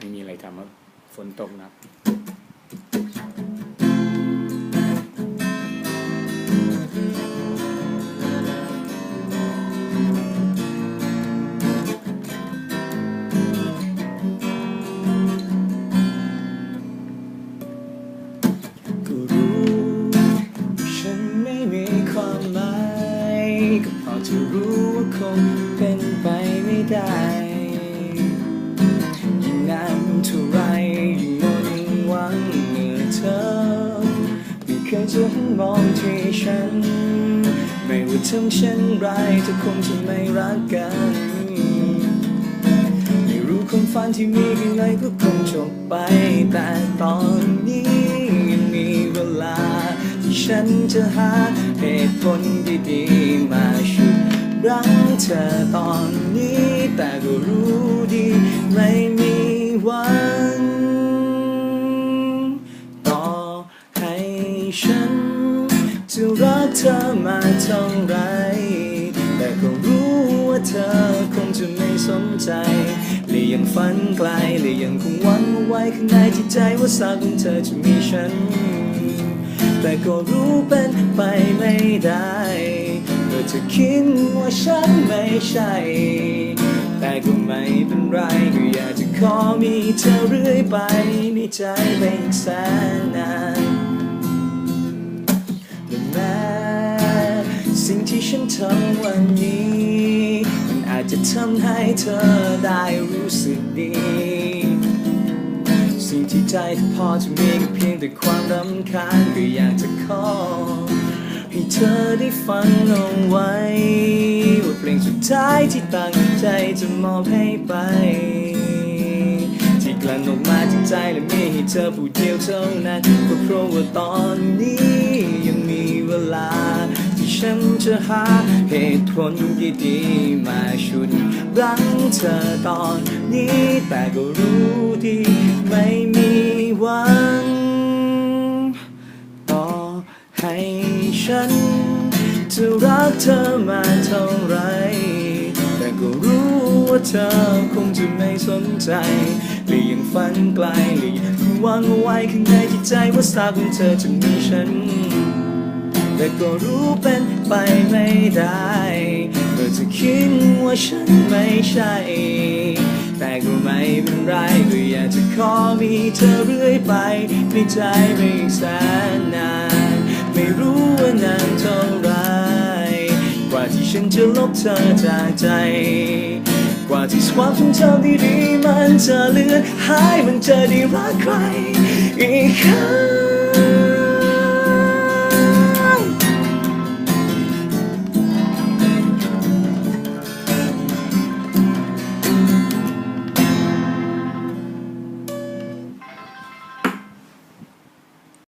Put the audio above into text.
ไม่มีอะไรทำครับฝนตกนะครับก็รู้ฉันไม่มีความหมายก็พอจะรู้ว่าคงเป็นไปไม่ได้ จะหันมองที่ฉัน ไม่ว่าทำเช่นไรเธอคงจะไม่รักกัน ไม่รู้ความฝันที่มีข้างในก็คงจบไป แต่ตอนนี้ยังมีเวลา ที่ฉันจะหาเหตุผลดีๆมาชุดรักเธอตอนนี้แต่ก็รู้ดีไม่มีวัน เท่าไร แต่ก็รู้ว่าเธอคงจะไม่สนใจและยังฝันไกลและยังคงหวังเอาไว้ข้างในจิตใจว่าสักวันเธอจะมีฉัน แต่ก็รู้เป็นไปไม่ได้เมื่อเธอคิดว่าฉันไม่ใช่ แต่ก็ไม่เป็นไรก็อยากจะขอมีเธอเรื่อยไปในใจไม่แสนนาน ที่ฉันทำวันนี้ มันอาจจะทำให้เธอได้รู้สึกดี สิ่งที่ใจเธอพอจะมีก็เพียงแต่ความรำคาญก็อยากจะขอ ให้เธอได้ฟังเอาไว้ ว่าเพลงสุดท้ายที่ตั้งใจจะมอบให้ไปที่กลั่นออกมาจากใจและมีให้เธอผู้เดียวเท่านั้นเพราะว่าตอนนี้ยังมีเวลา ฉันจะหาเหตุผลดีๆมาชุดรั้งเธอตอนนี้แต่ก็รู้ดีไม่มีวันต่อให้ฉันจะรักเธอมาเท่าไร แต่ก็รู้ว่าเธอคงจะไม่สนใจและยังฝันไกลและยังหวังเอาไว้ข้างในจิตใจว่าสักวันเธอจะมีฉัน แต่ก็รู้เป็นไปไม่ได้เมื่อเธอคิดว่าฉันไม่ใช่ แต่ก็ไม่เป็นไรก็อยากจะขอมีเธอเรื่อยไปในใจไม่แสนนาน ไม่รู้ว่านานเท่าไรกว่าที่ฉันจะลบเธอจากใจกว่าที่ความทรงจำดีๆมันจะเลือนหายมันจะได้รักใครอีกครั้ง